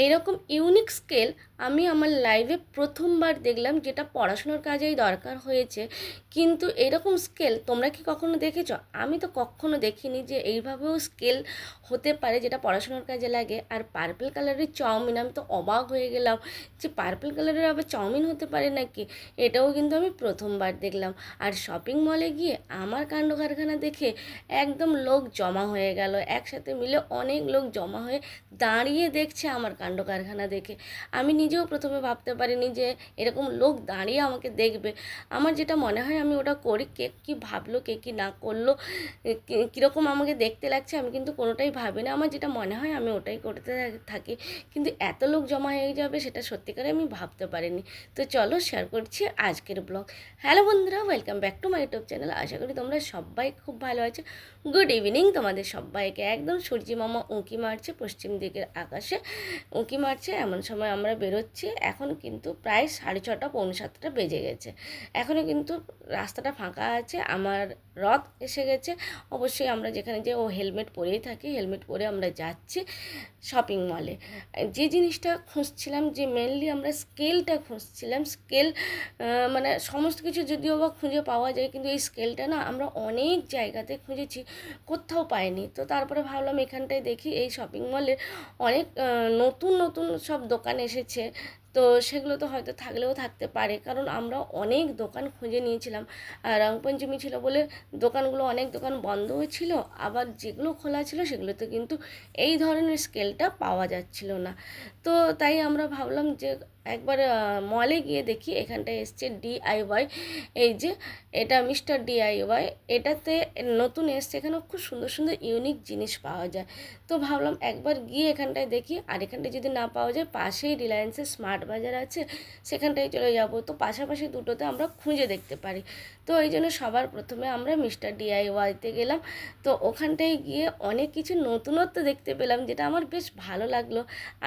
এইরকম unique scale আমি আমার লাইফে প্রথমবার দেখলাম যেটা পড়াশুনোর কাজেই দরকার হয়েছে। কিন্তু এরকম স্কেল তোমরা কি কখনো দেখেছ? আমি তো কখনো দেখিনি যে এইভাবেও স্কেল হতে পারে যেটা পড়াশোনার কাজে লাগে। আর পার্পল কালারের চাউমিন, আমি তো অবাক হয়ে গেলাম যে পার্পল কালারের আবার চাউমিন হতে পারে নাকি? এটাও কিন্তু আমি প্রথমবার দেখলাম। আর শপিং মলে গিয়ে আমার কাণ্ড কারখানা দেখে একদম লোক জমা হয়ে গেল। একসাথে মিলে অনেক লোক জমা হয়ে দাঁড়িয়ে দেখছে আমার কাণ্ড কারখানা দেখে। আমি নিজেও প্রথমে ভাবতে পারিনি যে এরকম লোক দাঁড়িয়ে আমাকে দেখবে। আমার যেটা মনে হয় আমি ওটা করি, কে কী ভাবলো, কে কী না করল কীরকম আমাকে দেখতে লাগছে আমি কিন্তু কোনোটাই ভাবি না আমার যেটা মনে হয় আমি ওটাই করতে থাকি কিন্তু এত লোক জমা হয়ে যাবে সেটা সত্যিকারে আমি ভাবতে পারিনি। তো চলো শেয়ার করছি আজকের ব্লগ হ্যালো বন্ধুরা welcome back to my YouTube channel আশা করি তোমরা সবাই খুব ভালো আছো। গুড ইভিনিং তোমাদের সবাইকে। একদম সূর্যি মামা উঁকি মারছে পশ্চিম দিকের আকাশে। উঁকি মারছে এমন সময় আমরা বেরোচ্ছি। এখন কিন্তু প্রায় সাড়ে ছটা পৌনে সাতটা বেজে গেছে। এখনও কিন্তু রাস্তাটা ফাঁকা আছে আমার রথ এসে গেছে। অবশ্যই আমরা যেখানে যে ও হেলমেট পরেই থাকি হেলমেট পরে আমরা যাচ্ছি শপিং মলে যে জিনিসটা খুঁজছিলাম যে মেনলি আমরা স্কেলটা খুঁজছিলাম স্কেল মানে সমস্ত কিছু যদিও বা খুঁজে পাওয়া যায় কিন্তু এই স্কেলটা না আমরা অনেক জায়গাতে খুঁজেছি কোথাও পাইনি। তো তারপরে ভাবলাম এখানটায় দেখি এই শপিং মলে অনেক আহ, নতুন নতুন সব দোকান এসেছে। তো সেগুলো তো হয়তো থাকলেও থাকতে পারে। কারণ আমরা অনেক দোকান খুঁজে নিয়েছিলাম। আর রংপঞ্চমী ছিল বলে দোকানগুলো অনেক দোকান বন্ধও ছিল, আবার যেগুলো খোলা ছিল সেগুলোতে কিন্তু এই ধরনের স্কেলটা পাওয়া যাচ্ছিল না। তো তাই আমরা ভাবলাম যে একবার মলে গিয়ে দেখি, এখানটায় এসছে ডিআইওয়াই এই যে এটা মিস্টার ডিআইওয়াই এটাতে নতুন এসছে এখানে খুব সুন্দর সুন্দর ইউনিক জিনিস পাওয়া যায়। তো ভাবলাম একবার গিয়ে এখানটায় দেখি, আর এখানটায় যদি না পাওয়া যায়, পাশেই রিলায়েন্সের স্মার্ট বাজার আছে, সেখানটায় চলে যাব। তো পাশাপাশি দুটোতে আমরা খুঁজে দেখতে পারি। তো এই জন্য সবার প্রথমে আমরা মিস্টার ডিআইওয়াইতে গেলাম। তো ওখানটায় গিয়ে অনেক কিছু নতুনত্ব দেখতে পেলাম, যেটা আমার বেশ ভালো লাগল।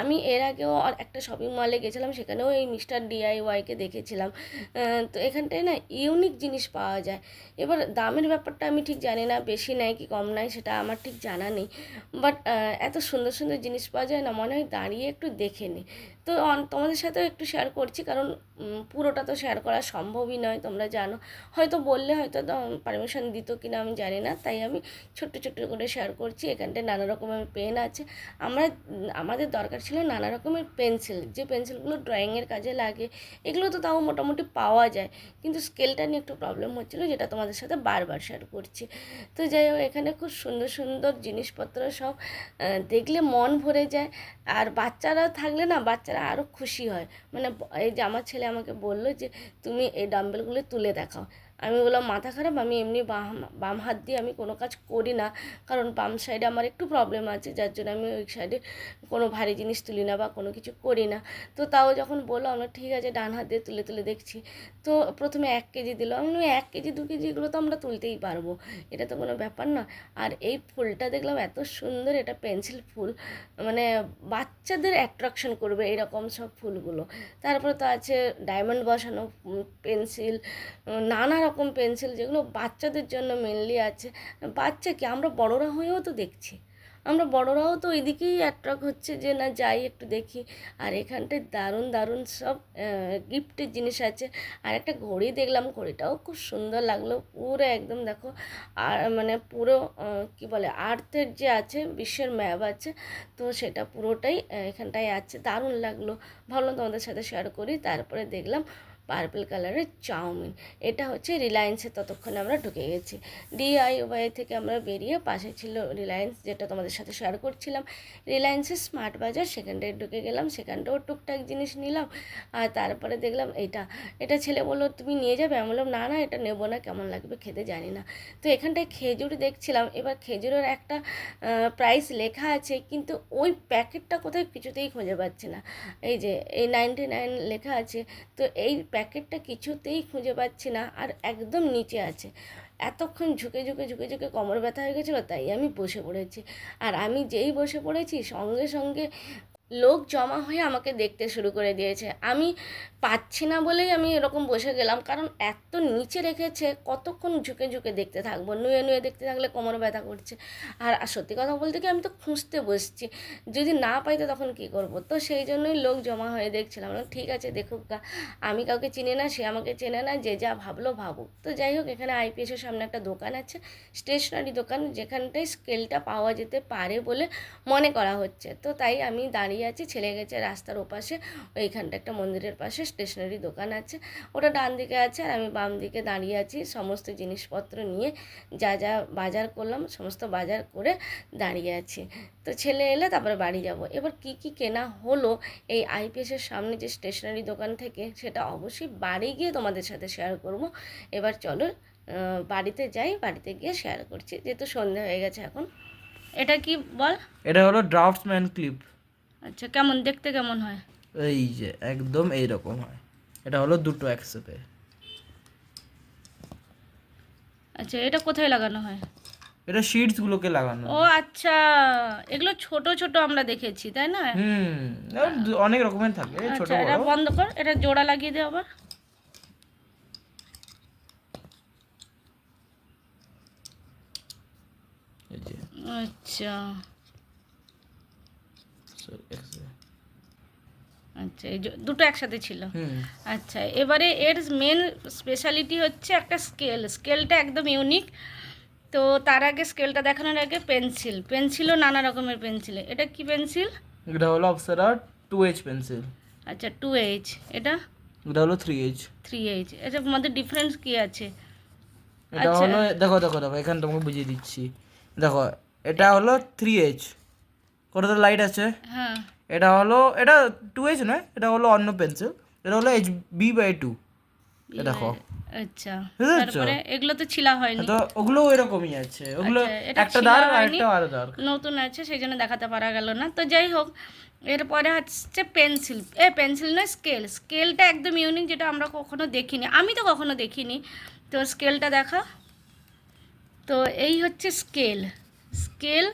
আমি এর আগেও একটা শপিং মলে গেছিলাম, সেখানেও এই মিস্টার ডিআইওয়াইকে দেখেছিলাম। তো এখানটায় না ইউনিক জিনিস পাওয়া যায়। এবার দামের ব্যাপারটা আমি ঠিক জানি না, বেশি নেয় কি কম নেয় সেটা আমার ঠিক জানা নেই। বাট এত সুন্দর সুন্দর জিনিস পাওয়া যায় না, মনে হয় দাঁড়িয়ে একটু দেখে নিই। তো তোমাদের সাথেও একটু শেয়ার করছি, কারণ পুরোটা তো শেয়ার করা সম্ভবই নয়, তোমরা জানো। হয়তো বললে, হয়তো পারমিশন দিত কি না আমি জানি না, তাই আমি ছোট্ট ছোট্ট করে শেয়ার করছি। এখানটায় নানা রকমের পেন আছে। আমরা, আমাদের দরকার ছিল নানা রকমের পেন্সিল যে পেন্সিলগুলো ড্রয়িংয়ের কাজে লাগে, এগুলো তো তাও মোটামুটি পাওয়া যায়। কিন্তু স্কেলটা নিয়ে একটু প্রবলেম হচ্ছিল, যেটা তোমাদের সাথে বারবার শেয়ার করছি। তো যাই হোক, এখানে খুব সুন্দর সুন্দর জিনিসপত্র সব দেখলে মন ভরে যায়। আর বাচ্চারা থাকলে না, বাচ্চারা আরও খুশি হয়। মানে এই যে আমার ছেলে আমাকে বলল যে তুমি এই ডাম্বেলগুলো তুলে দেখাও। আমি বললাম, মাথা খারাপ? আমি এমনি বাম বাম হাত দিয়ে আমি কোনো কাজ করি না। কারণ বাম সাইডে আমার একটু প্রবলেম আছে, যার জন্য আমি ওই সাইডে কোনো ভারী জিনিস তুলি না বা কোনো কিছু করি না। তো তাও যখন বলল, আমরা ঠিক আছে, ডান হাত দিয়ে তুলে তুলে দেখছি। তো প্রথমে এক কেজি দিল। আমি এক কেজি, দু কেজি এগুলো তো আমরা তুলতেই পারব। এটা তো কোনো ব্যাপার না। আর এই ফুলটা দেখলাম, এত সুন্দর এটা পেন্সিল ফুল। মানে বাচ্চাদের অ্যাট্রাকশন করবে এরকম সব ফুলগুলো। তারপরে তো আছে ডায়মন্ড বসানো পেন্সিল নানা রকম পেন্সিল যেগুলো বাচ্চাদের জন্য মেনলি আছে। বাচ্চা কি আমরা বড়রা হয়েও তো দেখছি। আমরা বড়রাও তো ওইদিকেই অ্যাট্রাক্ট হচ্ছে যে, না, যাই একটু দেখি। আর এখানটায় দারুণ দারুণ সব গিফটের জিনিস আছে। আর একটা ঘড়ি দেখলাম, ঘড়িটাও খুব সুন্দর লাগল। পুরো একদম দেখো, আর মানে পুরো কি বলে, আর্থের যে আছে, বিশ্বের ম্যাপ আছে, তো সেটা পুরোটাই এখানটায় আছে। দারুণ লাগল। ভাবলাম তোমাদের সাথে শেয়ার করি, তারপরে দেখলাম পার্পল কালারের চাউমিন। এটা হচ্ছে রিলায়েন্সে ততক্ষণে আমরা ঢুকে গেছি। ডিআইওয়াই থেকে আমরা বেরিয়ে পাশে ছিল রিলায়েন্স যেটা তোমাদের সাথে শেয়ার করছিলাম। রিলায়েন্সের স্মার্ট বাজার সেখানটায় ঢুকে গেলাম। সেখানটাও টুকটাক জিনিস নিলাম। আর তারপরে দেখলাম এটা। এটা ছেলে বলল, তুমি নিয়ে যাবে? আমি বললাম, না না, এটা নেব না, কেমন লাগবে খেতে জানি না। তো এখানটায় খেজুর দেখছিলাম। এবার খেজুরের একটা প্রাইস লেখা আছে, কিন্তু ওই প্যাকেটটা কোথায় কিছুতেই খুঁজে পাচ্ছি না। এই যে, এই নাইনটি নাইন লেখা আছে। তো এই প্যাকেটটা কিছুতেই খুঁজে পাচ্ছি না আর একদম নিচে আছে। এতক্ষণ ঝুঁকে ঝুঁকে ঝুঁকে ঝুঁকে কোমর ব্যথা হয়ে গেছিল, তাই আমি বসে পড়েছি। আর আমি যেই বসে পড়েছি, সঙ্গে সঙ্গে লোক জমা হয়ে আমাকে দেখতে শুরু করে দিয়েছে। আমি পাচ্ছি না বলেই আমি এরকম বসে গেলাম, কারণ এত নিচে রেখেছে, কতক্ষণ ঝুঁকে ঝুঁকে দেখতে থাকব, নুয়ে নুয়ে দেখতে থাকলে কোমর ব্যথা করছে। আর সত্যি কথা বলতে কি আমি তো খুঁজতে বসছি, যদি না পাই তো তখন কী করব? তো সেই জন্যই লোক জমা হয়ে দেখছিলাম। ঠিক আছে, দেখুক গা, আমি কাউকে চিনি না, সে আমাকে চেনে না, যে যা ভাবলো ভাবুক। তো যাই হোক, এখানে আইপিএসের সামনে একটা দোকান আছে, স্টেশনারি দোকান, যেখানটায় স্কেলটা পাওয়া যেতে পারে বলে মনে করা হচ্ছে। তো তাই আমি দাঁড়িয়ে আছি, ছেলে গেছে রাস্তার ওপাশে ওইখানটা একটা মন্দিরের পাশে স্টেশনারি দোকান আছে। ওটা ডান দিকে আছে আর আমি বাম দিকে দাঁড়িয়ে আছি, সমস্ত জিনিসপত্র নিয়ে যা যা বাজার করলাম, সমস্ত বাজার করে দাঁড়িয়ে আছি। তো ছেলে এলে তারপরে বাড়ি যাব। এবার কি কি কেনা হলো, এই আইপিএসের সামনে যে স্টেশনারি দোকান থেকে, সেটা অবশ্যই বাড়ি গিয়ে তোমাদের সাথে শেয়ার করব। এবার চলো বাড়িতে যাই, বাড়িতে গিয়ে শেয়ার করছি। যেহেতু সন্ধে হয়ে গেছে এখন। এটা কি বল? এটা হলো ড্রাফটসম্যান ক্লিপ আচ্ছা কেমন? দেখতে কেমন হয়? এই যে একদম এইরকম হয়। এটা হলো দুটো একসাথে। আচ্ছা এটা কোথায় লাগানো হয়? এটা শিটস গুলোকে লাগানো ও আচ্ছা। এগুলো ছোট ছোট আমরা দেখেছি তাই না? হুম অনেক রকমের থাকে ছোট আচ্ছা এটা বন্ধ কর এটা জোড়া লাগিয়ে দে আবার। আচ্ছা। আচ্ছা এই দুটো একসাথে ছিল। আচ্ছা এবারে এর মেন স্পেশালিটি হচ্ছে একটা স্কেল স্কেলটা একদম ইউনিক তো তার আগে স্কেলটা দেখানোর আগে পেন্সিল পেন্সিলও নানা রকমের পেন্সিল এটা কি পেন্সিল এটা হলো অপসারা টু এইচ পেন্সিল আচ্ছা টু এইচ এটা? এটা হলো থ্রি এইচ থ্রি এইচ এটার মধ্যে ডিফারেন্স কি আছে? এটা আচ্ছা। হলো দেখো দেখো দেখো এখানে তোমাকে বুঝিয়ে দিচ্ছি। দেখো এটা হলো থ্রি এইচ কোথাও লাইট আছে? হ্যাঁ। এটা হলো এটা টু এইচ নয় এটা হলো অন্য পেন্সিল এটা হলো এইচ বি বাই টু দেখো। আচ্ছা। তারপরে এগুলো তো ছিলা হয়নি। তো ওগুলো এরকমই আছে। ওগুলো আচ্ছা, এটা একটা ছিলা দাঁড় আর একটা আরও দাঁড় নতুন আছে সেই জন্য দেখাতে পারা গেল না। তো যাই হোক এরপরে হচ্ছে পেন্সিল এ পেন্সিল নয় স্কেল স্কেলটা একদম ইউনিক যেটা আমরা কখনো দেখিনি। আমি তো কখনো দেখিনি। তো স্কেলটা দেখা। তো এই হচ্ছে স্কেল স্কেল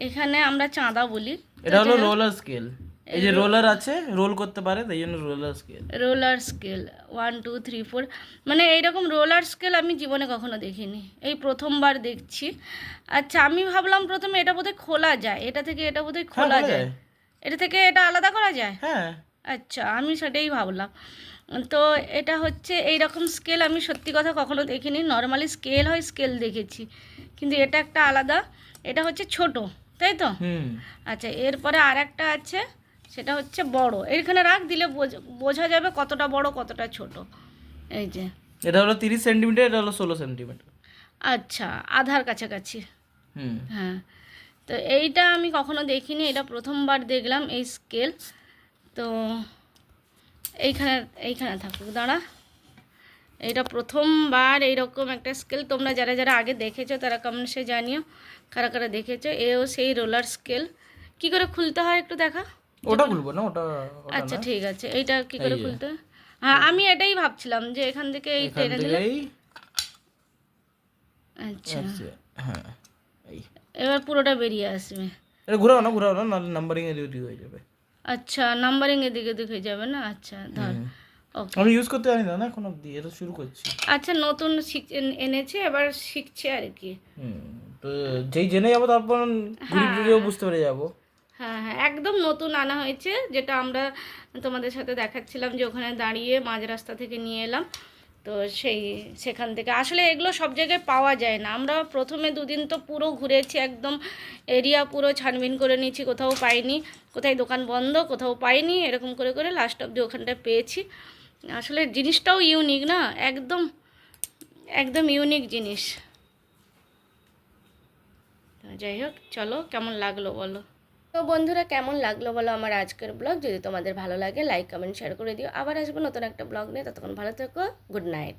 এখানে আমরা চাঁদা বলি। এটা হলো রোলার স্কেল এই যে রোলার আছে রোল করতে পারে তাই জন্য roller scale roller scale one two three four মানে এইরকম রোলার স্কেল আমি জীবনে কখনো দেখিনি। এই প্রথমবার দেখছি। আচ্ছা আমি ভাবলাম প্রথমে এটা বোধহয় খোলা যায়। এটা থেকে এটা বোধহয় খোলা খোলা যায়। যায়। এটা থেকে এটা আলাদা করা যায়? হ্যাঁ। আচ্ছা আমি সেটাই ভাবলাম। তো এটা হচ্ছে এই রকম স্কেল আমি সত্যি কথা কখনো দেখিনি। নর্মালি স্কেল হয় স্কেল দেখেছি। কিন্তু এটা একটা আলাদা। এটা হচ্ছে ছোট। তাই তো? হুম। আচ্ছা এরপরে আর একটা আছে সেটা হচ্ছে বড়। এখানে রাখ দিলে বোঝ- বোঝা যাবে কতটা বড় কতটা ছোট। এই যে। এটা হলো তিরিশ সেন্টিমিটার এটা হলো ষোলো সেন্টিমিটার। আচ্ছা আধার কাছাকাছি। হুম। হ্যাঁ। তো এইটা আমি কখনো দেখিনি এটা প্রথমবার দেখলাম এই স্কেল তো এইখানে এইখানে থাকুক দাঁড়া। এটা প্রথমবার এইরকম একটা স্কেল। তোমরা যারা যারা আগে দেখেছ তারা কমেন্টসে জানিও কারা কারা দেখেছ। এও সেই রোলার স্কেল কি করে খুলতে হয় একটু দেখা? ওটা খুলবো না? ওটা আচ্ছা ঠিক আছে। এইটা কি করে খুলতে হ্যাঁ? আমি এটাই ভাবছিলাম যে এখান থেকে এই টেনে দিলে আচ্ছা। হ্যাঁ এবার পুরোটা বেরিয়ে আসবে। এটা ঘুরাও না ঘুরাও না নাম্বারিং এ ডিউটি হয়ে যাবে। আচ্ছা নাম্বারিং এদিকে দিকে যাবে না? আচ্ছা ধর। আমি ইউজ করতে জানি না এখন অব্দি এটা শুরু করছি। আচ্ছা নতুন এনেছে এবার শিখছে আর কি। হুম তো যেই জেনে যাব তারপর ঘুরে ঘুরেও বুঝতে পেরে যাব। হ্যাঁ হ্যাঁ একদম নতুন আনা হয়েছে যেটা আমরা তোমাদের সাথে দেখাচ্ছিলাম যে ওখানে দাঁড়িয়ে মাঝ রাস্তা থেকে নিয়ে এলাম। তো সেই সেখান থেকে। আসলে এগুলো সব জায়গায় পাওয়া যায় না। আমরা প্রথমে দুদিন তো পুরো ঘুরেছি একদম এরিয়া পুরো ছানবিন করে নিয়েছি কোথাও পাইনি। কোথায় দোকান বন্ধ কোথাও পাইনি এরকম করে করে লাস্ট অব্দি ওখানটায় পেয়েছি। আসলে জিনিসটাও ইউনিক না, একদম একদম ইউনিক জিনিস। যাই হোক, চলো কেমন লাগল বলো। তো বন্ধুরা, কেমন লাগল বলো আমার আজকের ব্লগ যদি তোমাদের ভালো লাগে লাইক কমেন্ট শেয়ার করে দিও। আবার আসব নতুন একটা ব্লগ নিয়ে। ততক্ষণ ভালো থেকো গুড নাইট